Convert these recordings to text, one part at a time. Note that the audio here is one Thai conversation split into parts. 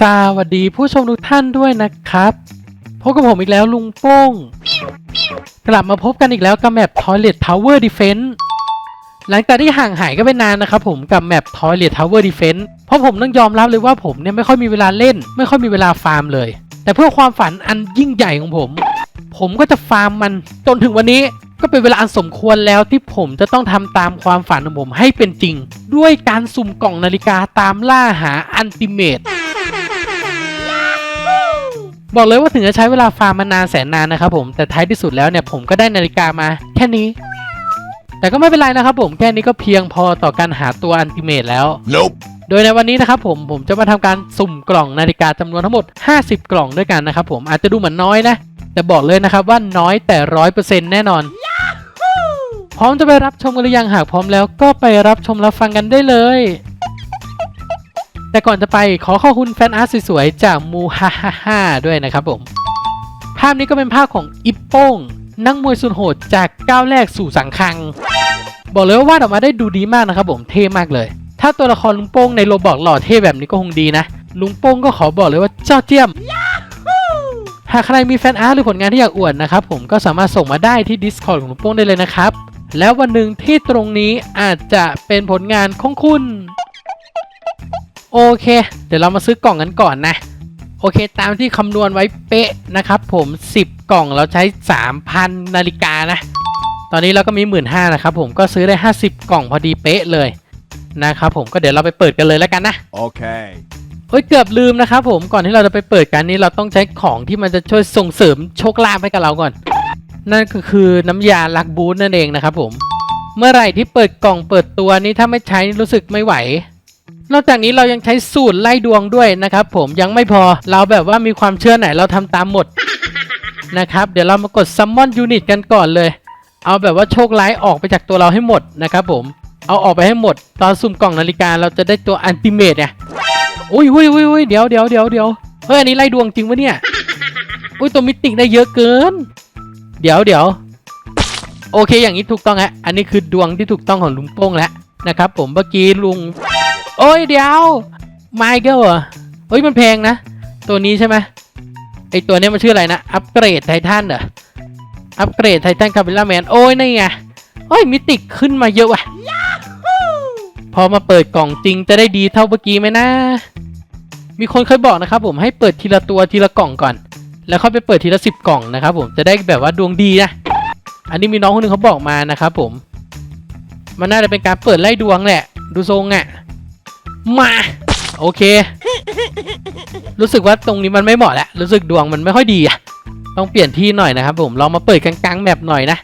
สวัสดีผู้ชมทุกท่านด้วยนะครับ พบกับผมอีกแล้วลุงโป้ง กลับมาพบกันอีกแล้วกับแมป Toilet Tower Defense หลังจากที่ห่างหายกันไปนานนะครับผมกับแมป Toilet Tower Defense เพราะผมต้องยอมรับเลยว่าผมเนี่ยไม่ค่อยมีเวลาเล่น ไม่ค่อยมีเวลาฟาร์มเลย แต่เพื่อความฝันอันยิ่งใหญ่ของผม ผมก็จะฟาร์มมันจนถึงวันนี้ก็เป็นเวลาอันสมควรแล้วที่ผมจะต้องทำตามความฝันของผมให้เป็นจริง ด้วยการสุ่มกล่องนาฬิกาตามล่าหาอันติเมต บอกเลยว่าถึงจะใช้เวลาฟาร์มมานานแสนนานนะครับผมแต่ท้ายที่สุดแล้วเนี่ยผมก็ได้นาฬิกามาแค่นี้ แต่ก็ไม่เป็นไรนะครับผมแค่นี้ก็เพียงพอต่อการหาตัวอันติเมตแล้ว Nope. โดยในวันนี้นะครับผมผมจะมาทำการสุ่มกล่องนาฬิกาจำนวนทั้งหมด 50 กล่องด้วยกันนะครับผมอาจจะดูเหมือนน้อยนะ แต่บอกเลยนะครับว่าน้อยแต่ร้อยเปอร์เซ็นต์แน่นอน พร้อมจะไปรับชมกันหรือยังหากพร้อมแล้วก็ไปรับชมรับฟังกันได้เลย แต่ก่อนจะไปขอขอบคุณแฟนอาร์ตสวยๆ จากมูฮ่าฮ่าฮ่าด้วยนะครับผม ภาพนี้ก็เป็นภาพของอิปโป้ง นักมวยสุดโหดจากก้าวแรกสู่สังคัง บอกเลยว่าวาดออกมาได้ดูดีมากนะครับผมเท่มากเลย ถ้าตัวละครลุงโป้งในโรบอกหล่อเท่แบบนี้ก็คงดีนะ ลุงโป้งก็ขอบอกเลยว่าเจ้าเจียม หากใครมีแฟนอาร์ตหรือผลงานที่อยากอวดนะครับผมก็สามารถส่งมาได้ที่ Discord ของลุงโป้งได้เลยนะครับแล้ววันหนึ่งที่ตรงนี้อาจจะเป็นผลงานของคุณ โอเค เดี๋ยวเรามาซื้อกล่องกันก่อนนะ โอเค ตามที่คำนวณไว้เป๊ะนะครับผม 10 กล่องเราใช้ 3,000 นาฬิกานะ ตอนนี้เราก็มี 1 5ื่นนะครับผมก็ซื้อได้ 50 กล่องพอดีเป๊ะเลยนะครับผมก็เดี๋ยวเราไปเปิดกันเลยแล้วกันนะ Okay. เฮ้ยเกือบลืมนะครับผมก่อนที่เราจะไปเปิดกันนี้เราต้องใช้ของที่มันจะช่วยส่งเสริมโชคลาภให้กับเราก่อน นั่นก็คือน้ำยาลักบูทนั่นเองนะครับผม เมื่อไหร่ที่เปิดกล่องเปิดตัวนี้ถ้าไม่ใช้นี่รู้สึกไม่ไหว นอกจากนี้เรายังใช้สูตรไล่ดวงด้วยนะครับ ผมยังไม่พอเราแบบว่ามีความเชื่อไหนเราทำตามหมดนะครับ เดี๋ยวเรามากดซัมมอนยูนิตกันก่อนเลย เอาแบบว่าโชคร้ายออกไปจากตัวเราให้หมดนะครับ ผมเอาออกไปให้หมด ตอนสุ่มกล่องนาฬิกาเราจะได้ตัวอันติเมตเนี่ยอุ้ยอุ้ยอุ้ยอุ้ยเดี๋ยวเดี๋ยวเดี๋ยวเดี๋ยวเฮ้ยอันนี้ไล่ดวงจริงปะเนี่ยอุ้ยตัวมิติได้เยอะเกิน เดี๋ยวเดี๋ยวโอเคอย่างนี้ถูกต้องฮะอันนี้คือดวงที่ถูกต้องของลุงโป้งแล้วนะครับ ผมเมื่อกี้ลุง โอ้ยเดี๋ยวไมเคิลเหรอเฮ้ยมันแพงนะ ตัวนี้ใช่ไหมไอตัวเนี้ยมันชื่ออะไรนะอัปเกรดไททันเหรออัปเกรดไททันคาบิล่าแมนโอ้ยนี่ไงเฮ้ยมิติกขึ้นมาเยอะว่ะพอมาเปิดกล่องจริงจะได้ดีเท่าเมื่อกี้ไหมนะ มีคนเคยบอกนะครับผมให้เปิดทีละตัวทีละกล่องก่อน แล้วค่อยไปเปิดทีละสิบกล่องนะครับผมจะได้แบบว่าดวงดีนะอันนี้มีน้องคนหนึงเขาบอกมานะครับผม มันน่าจะเป็นการเปิดไล่ดวงแหละ ดูทรงอะ่ะ มา โอเค รู้สึกว่าตรงนี้มันไม่เหมาะแล้วรู้สึกดวงมันไม่ค่อยดีอะต้องเปลี่ยนที่หน่อยนะครับ ผมลองมาเปิดกลางๆแมปหน่อยนะ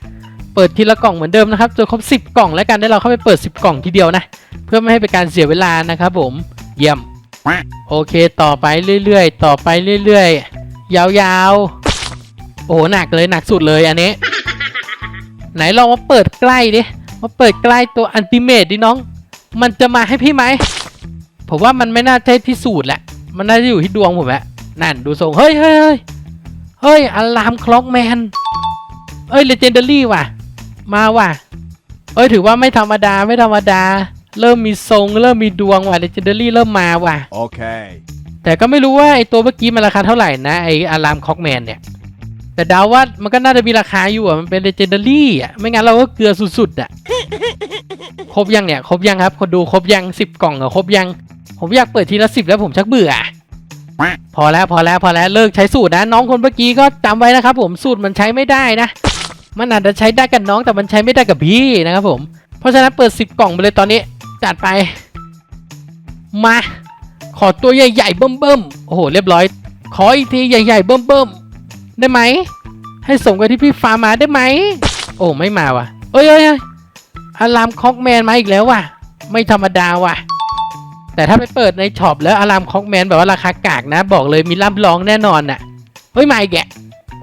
เปิดทีละกล่องเหมือนเดิมนะครับจนครบ10 กล่องแล้วกันได้เราเข้าไปเปิด 10 กล่องทีเดียวนะ เพื่อไม่ให้เป็นการเสียเวลานะครับผมเยี่ยมโอเคต่อไปเรื่อยๆ ต่อไปเรื่อยๆ ยาวๆ โอ้โหหนักเลยหนักสุดเลยอันนี้ ไหนลองมาเปิดใกล้ดิมาเปิดใกล้ตัวอันติเมตดิน้อง มันจะมาให้พี่ไหม ผมว่ามันไม่น่าใช่ที่สูตรแหละ มันน่าจะอยู่ที่ดวงผมแหละนั่นดูทรงเฮ้ยเฮ้ยเฮ้ยเฮ้ยอะลามคล็อกแมนเอ้ยเลเจนเดอรี่ว่ะ มาว่ะ เอ้ยถือว่าไม่ธรรมดาไม่ธรรมดา เริ่มมีทรง เริ่มมีดวงว่ะเลเจนเดอรี่เริ่มมาว่ะ Okay. แต่ก็ไม่รู้ว่าไอตัวเมื่อกี้มันราคาเท่าไหร่นะไออารามคอกแมนเนี่ยแต่เดาว่ามันก็น่าจะมีราคาอยู่อะ มันเป็นเลเจนดารี่อะ ไม่งั้นเราก็เกลือสุดๆอะ ครบยังเนี่ย ครบยังครับ คนดูครบยังสิบกล่องเหรอครบยัง ผมอยากเปิดทีละสิบแล้วผมชักเบื่อ พอแล้วพอแล้วพอแล้วเลิกใช้สูตรนะ น้องคนเมื่อกี้ก็จำไว้นะครับ ผมสูตรมันใช้ไม่ได้นะ มันอาจจะใช้ได้กับน้องแต่มันใช้ไม่ได้กับพี่นะครับผม เพราะฉะนั้นเปิดสิบกล่องไปเลยตอนนี้ จัดไป มา ขอตัวใหญ่ๆเบิ่มๆโอ้โหเรียบร้อย ขออีกทีใหญ่ๆเบิ่มๆได้ไหมให้สมกับที่พี่ฟาร์มาได้ไหมโอ้ไม่มาว่ะเอ้ยเอ้ยเอ้ยอารามคอกแมนมาอีกแล้วว่ะ ไม่ธรรมดาว่ะ แต่ถ้าไปเปิดในช็อปแล้วอารามคอกแมนแบบว่าราคากากนะ บอกเลยมีล่ำร้องแน่นอนน่ะเฮ้ยมาอีกแก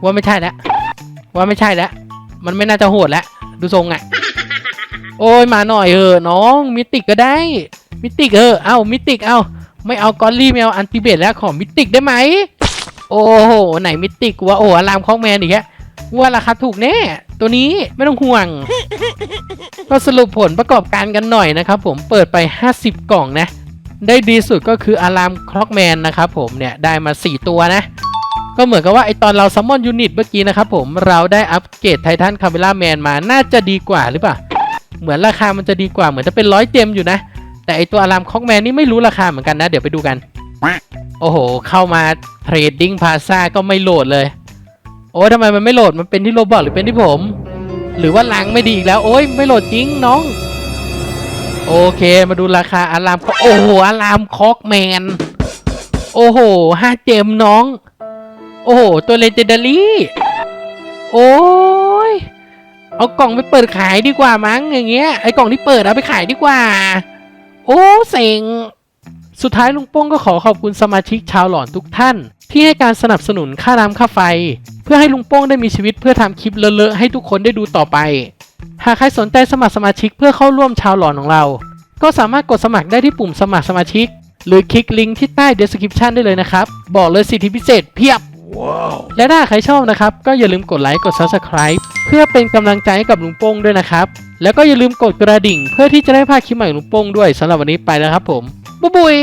ว่าไม่ใช่แล้วว่าไม่ใช่แล้วมันไม่น่าจะโหดแล้วดูทรงอะ โอ้ยมาหน่อยเออน้องมิติกก็ได้ มิติกเออเอ้ามิติกเอ้าไม่เอากอลลี่ไม่เอาอันติเบตแล้วขอมิติกได้ไหมโอ้โหไหนมิติกวะโอ้อารามคอกแมนอีกแกว่าราคาถูกแน่ ตัวนี้ไม่ต้องห่วง ก็สรุปผลประกอบการกันหน่อยนะครับผมเปิดไป 50 กล่องนะ ได้ดีสุดก็คืออารามคล็อกแมนนะครับผมเนี่ยได้มา 4 ตัวนะ ก็เหมือนกับว่าไอตอนเราซัมมอนยูนิตเมื่อกี้นะครับผมเราได้อัปเกรดไททันคาเมล่าแมนมาน่าจะดีกว่าหรือเปล่า เหมือนราคามันจะดีกว่าเหมือนจะเป็นร้อยเจมอยู่นะ แต่ไอตัวอารามคล็อกแมนนี่ไม่รู้ราคาเหมือนกันนะ เดี๋ยวไปดูกัน โอ้โห เข้ามาเทรดดิ้งพาซาก็ไม่โหลดเลย โอ้ทำไมมันไม่โหลดมันเป็นที่โรบอทหรือเป็นที่ผม หรือว่าลังไม่ดีอีกแล้วโอ้ยไม่โหลดจริงน้อง โอเคมาดูราคาอารามคอกโอ้โหอารามคอกแมน โอ้โหห้าเจมน้อง โอ้โห ตัวเลเจนดารี่โอ้ยเอากล่องไปเปิดขายดีกว่ามั้งอย่างเงี้ยไอ้กล่องที่เปิดเอาไปขายดีกว่า โอ้เซ็งสุดท้ายลุงโป้งก็ขอขอบคุณสมาชิกชาวหลอนทุกท่าน ที่ให้การสนับสนุนค่าน้ำค่าไฟ เพื่อให้ลุงโป้งได้มีชีวิตเพื่อทำคลิปเลอะๆให้ทุกคนได้ดูต่อไป หากใครสนใจสมัครสมาชิกเพื่อเข้าร่วมชาวหลอนของเรา ก็สามารถกดสมัครได้ที่ปุ่มสมัครสมาชิก หรือคลิกลิงก์ที่ใต้ description ได้เลยนะครับ บอกเลยสิทธิพิเศษเพียบและถ้าใครชอบนะครับ ก็อย่าลืมกดไลค์กด subscribe เพื่อเป็นกำลังใจให้กับลุงโป้งด้วยนะครับ แล้วก็อย่าลืมกดกระดิ่ง เพื่อที่จะได้พลาดคลิปใหม่ของลุงโป้งด้วยสำหรับวันนี้ไปแล้วครับผมบ๊ายบาย